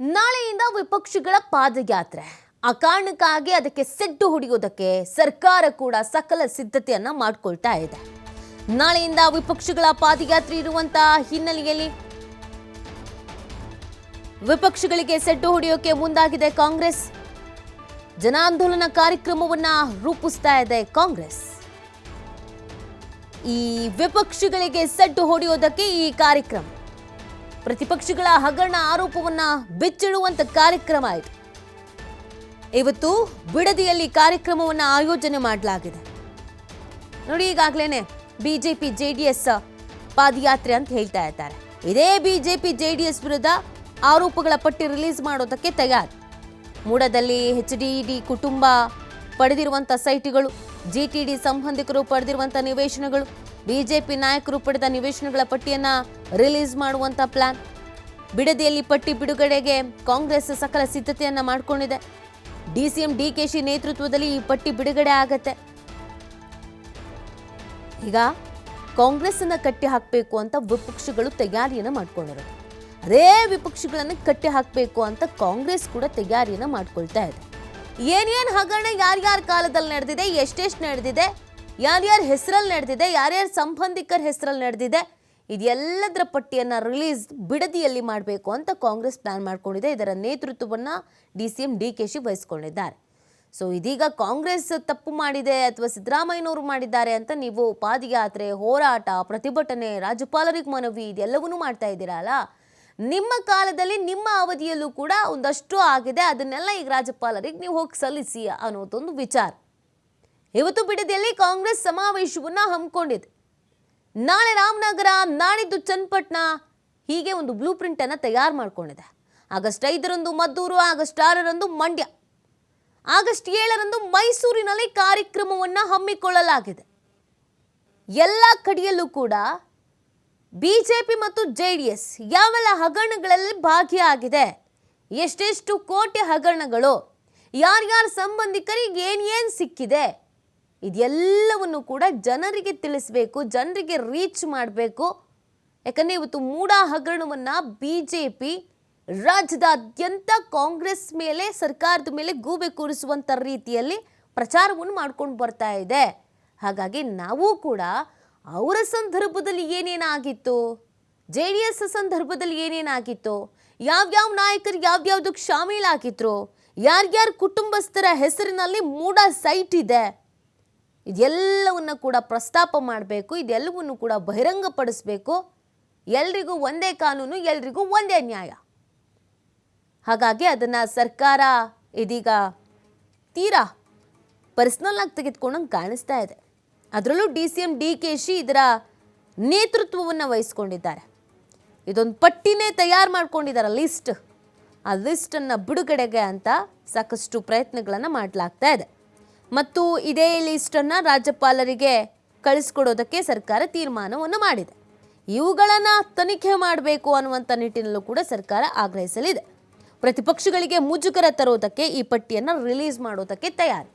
ನಾಳೆಯಿಂದ ವಿಪಕ್ಷಗಳ ಪಾದಯಾತ್ರೆ. ಆ ಕಾರಣಕ್ಕಾಗಿ ಅದಕ್ಕೆ ಸೆಡ್ಡು ಹೊಡೆಯೋದಕ್ಕೆ ಸರ್ಕಾರ ಕೂಡ ಸಕಲ ಸಿದ್ಧತೆಯನ್ನ ಮಾಡ್ಕೊಳ್ತಾ ಇದೆ. ನಾಳೆಯಿಂದ ವಿಪಕ್ಷಗಳ ಪಾದಯಾತ್ರೆ ಇರುವಂತಹ ಹಿನ್ನೆಲೆಯಲ್ಲಿ ವಿಪಕ್ಷಗಳಿಗೆ ಸೆಡ್ಡು ಹೊಡೆಯೋಕೆ ಮುಂದಾಗಿದೆ ಕಾಂಗ್ರೆಸ್. ಜನಾಂದೋಲನ ಕಾರ್ಯಕ್ರಮವನ್ನ ರೂಪಿಸ್ತಾ ಇದೆ ಕಾಂಗ್ರೆಸ್. ಈ ವಿಪಕ್ಷಗಳಿಗೆ ಸೆಡ್ಡು ಹೊಡೆಯೋದಕ್ಕೆ ಈ ಕಾರ್ಯಕ್ರಮ. ಪ್ರತಿಪಕ್ಷಗಳ ಹಗರಣ ಆರೋಪವನ್ನ ಬಿಚ್ಚಿಡುವಂತ ಕಾರ್ಯಕ್ರಮ ಆಯಿತು ಇವತ್ತು ಬಿಡದಿಯಲ್ಲಿ ಕಾರ್ಯಕ್ರಮವನ್ನ ಆಯೋಜನೆ ಮಾಡಲಾಗಿದೆ. ನೋಡಿ ಈಗಾಗಲೇ ಬಿಜೆಪಿ ಎಸ್ ಪಾದಯಾತ್ರೆ ಅಂತ ಹೇಳ್ತಾ ಇದ್ದಾರೆ. ಇದೇ ಬಿಜೆಪಿ ಎಸ್ ವಿರುದ್ಧ ಆರೋಪಗಳ ಪಟ್ಟಿ ರಿಲೀಸ್ ಮಾಡೋದಕ್ಕೆ ತಯಾರು. ಮೂಡದಲ್ಲಿ ಎಚ್ ಡಿ ಡಿ ಕುಟುಂಬ ಪಡೆದಿರುವಂಥ ಸೈಟ್ಗಳು ಜಿಟಿಡಿ ಸಂಬಂಧಿಕರು ಪಡೆದಿರುವಂಥ ನಿವೇಶನಗಳು ಬಿಜೆಪಿ ನಾಯಕರು ಪಡೆದ ನಿವೇಶನಗಳ ಪಟ್ಟಿಯನ್ನು ರಿಲೀಸ್ ಮಾಡುವಂಥ ಪ್ಲಾನ್ ಬಿಡದಿಯಲ್ಲಿ ಪಟ್ಟಿ ಬಿಡುಗಡೆಗೆ ಕಾಂಗ್ರೆಸ್ ಸಕಲ ಸಿದ್ಧತೆಯನ್ನು ಮಾಡಿಕೊಂಡಿದೆ. ಡಿಸಿಎಂ ಡಿಕೆಶಿ ನೇತೃತ್ವದಲ್ಲಿ ಈ ಪಟ್ಟಿ ಬಿಡುಗಡೆ ಆಗತ್ತೆ. ಈಗ ಕಾಂಗ್ರೆಸ್ ಅನ್ನ ಕಟ್ಟಿ ಹಾಕಬೇಕು ಅಂತ ವಿಪಕ್ಷಗಳು ತಯಾರಿಯನ್ನ ಮಾಡ್ಕೊಂಡಿರೋದು ಅದೇ ವಿಪಕ್ಷಗಳನ್ನು ಕಟ್ಟಿ ಹಾಕಬೇಕು ಅಂತ ಕಾಂಗ್ರೆಸ್ ಕೂಡ ತಯಾರಿಯನ್ನ ಮಾಡ್ಕೊಳ್ತಾ ಇದೆ. ಏನೇನ್ ಹಗರಣ ಯಾರ್ಯಾರ ಕಾಲದಲ್ಲಿ ನಡೆದಿದೆ, ಎಷ್ಟೆಷ್ಟು ನಡೆದಿದೆ, ಯಾರ್ಯಾರ ಹೆಸರಲ್ಲಿ ನಡೆದಿದೆ, ಯಾರ್ಯಾರ ಸಂಬಂಧಿಕರ ಹೆಸರಲ್ಲಿ ನಡೆದಿದೆ, ಇದೆಲ್ಲದರ ಪಟ್ಟಿಯನ್ನು ರಿಲೀಸ್ ಬಿಡದಿಯಲ್ಲಿ ಮಾಡಬೇಕು ಅಂತ ಕಾಂಗ್ರೆಸ್ ಪ್ಲಾನ್ ಮಾಡಿಕೊಂಡಿದೆ. ಇದರ ನೇತೃತ್ವವನ್ನು D C M D K Shi ವಹಿಸ್ಕೊಂಡಿದ್ದಾರೆ. So ಇದೀಗ ಕಾಂಗ್ರೆಸ್ ತಪ್ಪು ಮಾಡಿದೆ ಅಥವಾ ಸಿದ್ದರಾಮಯ್ಯನವರು ಮಾಡಿದ್ದಾರೆ ಅಂತ ನೀವು ಪಾದಯಾತ್ರೆ, ಹೋರಾಟ, ಪ್ರತಿಭಟನೆ, ರಾಜ್ಯಪಾಲರಿಗೆ ಮನವಿ, ಇದೆಲ್ಲವನ್ನೂ ಮಾಡ್ತಾ ಇದ್ದೀರಲ್ಲ? ನಿಮ್ಮ ಕಾಲದಲ್ಲಿ, ನಿಮ್ಮ ಅವಧಿಯಲ್ಲೂ ಕೂಡ ಒಂದಷ್ಟು ಆಗಿದೆ. ಅದನ್ನೆಲ್ಲ ಈಗ ರಾಜ್ಯಪಾಲರಿಗೆ ನೀವು ಹೋಗಿ ಸಲ್ಲಿಸಿ ಅನ್ನೋದೊಂದು ವಿಚಾರ. ಇವತ್ತು ಬಿಡದಿಯಲ್ಲಿ ಕಾಂಗ್ರೆಸ್ ಸಮಾವೇಶವನ್ನು ಹಮ್ಮಿಕೊಂಡಿದೆ. ನಾಳೆ ರಾಮನಗರ, ನಾಡಿದ್ದು ಚನ್ನಪಟ್ಟಣ ಹೀಗೆ ಒಂದು ಬ್ಲೂ ಪ್ರಿಂಟನ್ನು ತಯಾರು ಮಾಡ್ಕೊಂಡಿದೆ. ಆಗಸ್ಟ್ ಐದರಂದು ಮದ್ದೂರು, ಆಗಸ್ಟ್ ಆರರಂದು ಮಂಡ್ಯ, ಆಗಸ್ಟ್ ಏಳರಂದು ಮೈಸೂರಿನಲ್ಲಿ ಕಾರ್ಯಕ್ರಮವನ್ನು ಹಮ್ಮಿಕೊಳ್ಳಲಾಗಿದೆ. ಎಲ್ಲ ಕಡೆಯಲ್ಲೂ ಕೂಡ ಬಿಜೆಪಿ ಮತ್ತು ಜೆ ಡಿ ಎಸ್ ಯಾವೆಲ್ಲ ಹಗರಣಗಳಲ್ಲಿ ಭಾಗಿಯಾಗಿದೆ? ಎಷ್ಟೆಷ್ಟು ಕೋಟಿ ಹಗರಣಗಳು? ಯಾರ್ಯಾರ ಸಂಬಂಧಿಕರಿಗೆ ಏನೇನು ಸಿಕ್ಕಿದೆ? ಇದೆಲ್ಲವನ್ನು ಕೂಡ ಜನರಿಗೆ ತಿಳಿಸಬೇಕು, ಜನರಿಗೆ ರೀಚ್ ಮಾಡಬೇಕು. ಯಾಕಂದರೆ ಇವತ್ತು ಮೂಡ ಹಗರಣವನ್ನು ಬಿ ಜೆ ಪಿ ರಾಜ್ಯದಾದ್ಯಂತ ಕಾಂಗ್ರೆಸ್ ಮೇಲೆ, ಸರ್ಕಾರದ ಮೇಲೆ ಗೂಬೆ ಕೂರಿಸುವಂಥ ರೀತಿಯಲ್ಲಿ ಪ್ರಚಾರವನ್ನು ಮಾಡ್ಕೊಂಡು ಬರ್ತಾ ಇದೆ. ಹಾಗಾಗಿ ನಾವು ಕೂಡ ಅವರ ಸಂದರ್ಭದಲ್ಲಿ ಏನೇನಾಗಿತ್ತು? ಜೆ ಡಿ ಎಸ್ ಸಂದರ್ಭದಲ್ಲಿ ಏನೇನಾಗಿತ್ತು? ಯಾವ್ಯಾವ ನಾಯಕರು ಯಾವ್ಯಾವ್ದಕ್ಕೆ ಶಾಮೀಲಾಗಿದ್ರು ಯಾರ್ಯಾರ ಕುಟುಂಬಸ್ಥರ ಹೆಸರಿನಲ್ಲಿ ಮೂಡ ಸೈಟ್ ಇದೆ? ಇದೆಲ್ಲವನ್ನು ಕೂಡ ಪ್ರಸ್ತಾಪ ಮಾಡಬೇಕು, ಇದೆಲ್ಲವನ್ನು ಕೂಡ ಬಹಿರಂಗಪಡಿಸಬೇಕು. ಎಲ್ರಿಗೂ ಒಂದೇ ಕಾನೂನು, ಎಲ್ರಿಗೂ ಒಂದೇ ನ್ಯಾಯ. ಹಾಗಾಗಿ ಅದನ್ನು ಸರ್ಕಾರ ಇದೀಗ ತೀರಾ ಪರ್ಸ್ನಲ್ ಆಗಿ ತೆಗೆದುಕೊಂಡಂಗೆ ಕಾಣಿಸ್ತಾ ಇದೆ. ಅದರಲ್ಲೂ D C M D K Shi ಇದರ ನೇತೃತ್ವವನ್ನು ವಹಿಸ್ಕೊಂಡಿದ್ದಾರೆ. ಇದೊಂದು ಪಟ್ಟಿನೇ ತಯಾರು ಮಾಡ್ಕೊಂಡಿದ್ದಾರೆ ಲಿಸ್ಟ್. ಆ ಲಿಸ್ಟನ್ನು ಬಿಡುಗಡೆಗೆ ಅಂತ ಸಾಕಷ್ಟು ಪ್ರಯತ್ನಗಳನ್ನು ಮಾಡಲಾಗ್ತಾ ಇದೆ. ಮತ್ತು ಇದೇ ಲಿಸ್ಟನ್ನು ರಾಜ್ಯಪಾಲರಿಗೆ ಕಳಿಸ್ಕೊಡೋದಕ್ಕೆ ಸರ್ಕಾರ ತೀರ್ಮಾನವನ್ನು ಮಾಡಿದೆ. ಇವುಗಳನ್ನು ತನಿಖೆ ಮಾಡಬೇಕು ಅನ್ನುವಂಥ ನಿಟ್ಟಿನಲ್ಲೂ ಕೂಡ ಸರ್ಕಾರ ಆಗ್ರಹಿಸಲಿದೆ. ಪ್ರತಿಪಕ್ಷಗಳಿಗೆ ಮುಜುಗರ ತರೋದಕ್ಕೆ ಈ ಪಟ್ಟಿಯನ್ನು ರಿಲೀಸ್ ಮಾಡೋದಕ್ಕೆ ತಯಾರಿ.